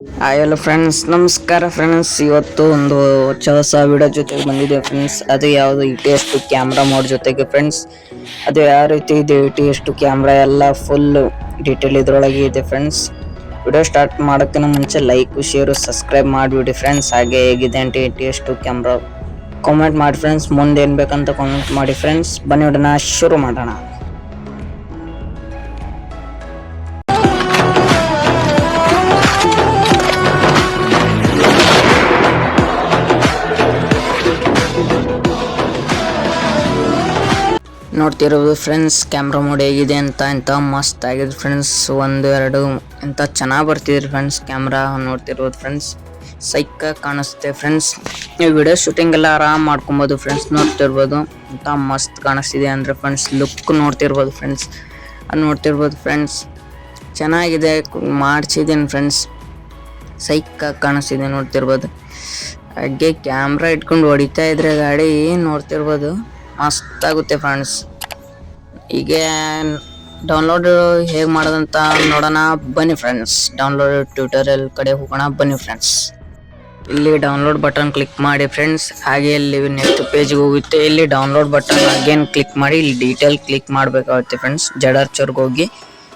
Hi hello friends ನಮಸ್ಕಾರ friends ಇವತ್ತು ಒಂದು ಹೊಸ ವಿಡಿಯೋ ಜೊತೆಗೆ ಬಂದಿದೆ ಫ್ರೆಂಡ್ಸ್ ಅದು ಯಾವುದು ಇ ಟಿ ಎಷ್ಟು ಕ್ಯಾಮ್ರಾ ಮೋಡ್ ಜೊತೆಗೆ ಫ್ರೆಂಡ್ಸ್ ಅದು ಯಾವ ರೀತಿ ಇದೆ ಇ ಟಿ ಎಷ್ಟು ಕ್ಯಾಮ್ರಾ ಎಲ್ಲ ಫುಲ್ ಡೀಟೇಲ್ ಇದ್ರೊಳಗೆ ಇದೆ ಫ್ರೆಂಡ್ಸ್ ವಿಡಿಯೋ ಸ್ಟಾರ್ಟ್ ಮಾಡೋಕ್ಕಿಂತ ಮುಂಚೆ ಲೈಕ್ ಶೇರು ಸಬ್ಸ್ಕ್ರೈಬ್ ಮಾಡಿಬಿಡಿ ಫ್ರೆಂಡ್ಸ್ ಹಾಗೆ ಹೇಗಿದೆ ಅಂತ ಇ ಟಿ ಎಷ್ಟು ಕ್ಯಾಮ್ರಾ ಕಾಮೆಂಟ್ ಮಾಡಿ ಫ್ರೆಂಡ್ಸ್ ಮುಂದೆ ಬೇಕಂತ ಕಾಮೆಂಟ್ ಮಾಡಿ ಫ್ರೆಂಡ್ಸ್ ಬನ್ನಿ ಬಿಡೋಣ ಶುರು ಮಾಡೋಣ. ನೋಡ್ತಿರೋದು ಫ್ರೆಂಡ್ಸ್ ಕ್ಯಾಮ್ರಾ ಮೋಡ್ ಹೇಗಿದೆ ಅಂತ, ಎಂತ ಮಸ್ತ್ ಆಗಿದೆ ಫ್ರೆಂಡ್ಸ್ ಒಂದು, ಎರಡು, ಎಂತ ಚೆನ್ನಾಗಿ ಬರ್ತಿದ್ರಿ ಫ್ರೆಂಡ್ಸ್ ಕ್ಯಾಮ್ರಾ ನೋಡ್ತಿರೋದು ಫ್ರೆಂಡ್ಸ್ ಸೈಕ ಕಾಣಿಸುತ್ತೆ ಫ್ರೆಂಡ್ಸ್ ನೀವು ವಿಡಿಯೋ ಶೂಟಿಂಗ್ ಎಲ್ಲ ಆರಾಮ್ ಮಾಡ್ಕೊಬೋದು ಫ್ರೆಂಡ್ಸ್ ನೋಡ್ತಿರ್ಬೋದು. ಅಂತ ಮಸ್ತ್ ಕಾಣಿಸ್ತಿದೆ ಅಂದರೆ ಫ್ರೆಂಡ್ಸ್ ಲುಕ್ ನೋಡ್ತಿರ್ಬೋದು ಫ್ರೆಂಡ್ಸ್ ಅದು ನೋಡ್ತಿರ್ಬೋದು ಫ್ರೆಂಡ್ಸ್ ಚೆನ್ನಾಗಿದೆ ಮಾಡಿಸಿದ್ದೀನಿ ಫ್ರೆಂಡ್ಸ್ ಸೈಕ್ ಕಾಣಿಸ್ತಿದೆ ನೋಡ್ತಿರ್ಬೋದು. ಹಾಗೆ ಕ್ಯಾಮ್ರಾ ಇಟ್ಕೊಂಡು ಹೊಡಿತಾ ಇದ್ರೆ ಗಾಡಿ ನೋಡ್ತಿರ್ಬೋದು. ಮಸ್ತ್ ಆಗುತ್ತೆ ಫ್ರೆಂಡ್ಸ್ ಈಗ ಡೌನ್ಲೋಡ್ ಹೇಗೆ ಮಾಡೋದಂತ ನೋಡೋಣ. ಬನ್ನಿ ಫ್ರೆಂಡ್ಸ್ ಡೌನ್ಲೋಡ್ ಟ್ಯೂಟೋರಿಯಲ್ ಕಡೆ ಹೋಗೋಣ. ಬನ್ನಿ ಫ್ರೆಂಡ್ಸ್ ಇಲ್ಲಿ ಡೌನ್ಲೋಡ್ ಬಟನ್ ಕ್ಲಿಕ್ ಮಾಡಿ ಫ್ರೆಂಡ್ಸ್ ಹಾಗೆ ಇಲ್ಲಿ ನೆಕ್ಸ್ಟ್ ಪೇಜ್ಗೆ ಹೋಗುತ್ತೆ. ಇಲ್ಲಿ ಡೌನ್ಲೋಡ್ ಬಟನ್ ಅಗೇನ್ ಕ್ಲಿಕ್ ಮಾಡಿ, ಇಲ್ಲಿ ಡೀಟೇಲ್ ಕ್ಲಿಕ್ ಮಾಡಬೇಕಾಗುತ್ತೆ ಫ್ರೆಂಡ್ಸ್ ಜಡರ್ಚರ್ಗೆ ಹೋಗಿ,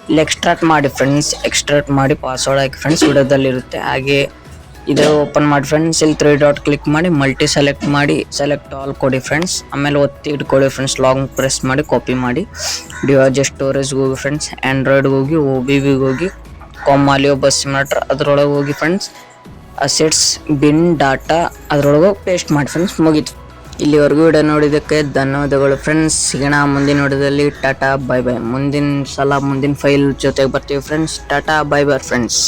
ಇಲ್ಲಿ ಎಕ್ಸ್ಟ್ರಾಕ್ಟ್ ಮಾಡಿ ಫ್ರೆಂಡ್ಸ್ ಎಕ್ಸ್ಟ್ರಾಕ್ಟ್ ಮಾಡಿ ಪಾಸ್ವರ್ಡ್ ಹಾಕಿ ಫ್ರೆಂಡ್ಸ್ ವಿಡಿಯೋದಲ್ಲಿರುತ್ತೆ. ಹಾಗೆ ಇದು ಓಪನ್ ಮಾಡಿ ಫ್ರೆಂಡ್ಸ್ ಇಲ್ಲಿ ತ್ರೀ ಡಾಟ್ ಕ್ಲಿಕ್ ಮಾಡಿ ಮಲ್ಟಿ ಸೆಲೆಕ್ಟ್ ಮಾಡಿ ಸೆಲೆಕ್ಟ್ ಆಲ್ ಕೊಡಿ ಫ್ರೆಂಡ್ಸ್ ಆಮೇಲೆ ಒತ್ತಿ ಇಟ್ಕೊಳ್ಳಿ ಫ್ರೆಂಡ್ಸ್ ಲಾಂಗ್ ಪ್ರೆಸ್ ಮಾಡಿ ಕಾಪಿ ಮಾಡಿ. ಡಿವೈಜ್ ಸ್ಟೋರೇಜ್ಗೆ ಹೋಗಿ ಫ್ರೆಂಡ್ಸ್ ಆ್ಯಂಡ್ರಾಯ್ಡ್ಗೆ ಹೋಗಿ ಓ ಬಿ ವಿಗೆ ಹೋಗಿ ಕಾಮಾಲಿಯೋ ಬಸ್ ಮ್ಯಾಟ್ರ್ ಅದರೊಳಗೆ ಹೋಗಿ ಫ್ರೆಂಡ್ಸ್ ಅಸೆಟ್ಸ್ ಬಿನ್ ಡಾಟಾ ಅದ್ರೊಳಗೆ ಪೇಸ್ಟ್ ಮಾಡಿ ಫ್ರೆಂಡ್ಸ್ ಮುಗೀತು. ಇಲ್ಲಿವರೆಗೂ ವಿಡಿಯೋ ನೋಡಿದ್ದಕ್ಕೆ ಧನ್ಯವಾದಗಳು ಫ್ರೆಂಡ್ಸ್ ಸಿಗೋಣ ಮುಂದಿನ ವಿಡಿಯೋದಲ್ಲಿ ಟಾಟಾ ಬೈ ಬೈ ಮುಂದಿನ ಸಲ, ಮುಂದಿನ ಫೈಲ್ ಜೊತೆಗೆ ಬರ್ತೀವಿ friends tata bye bye friends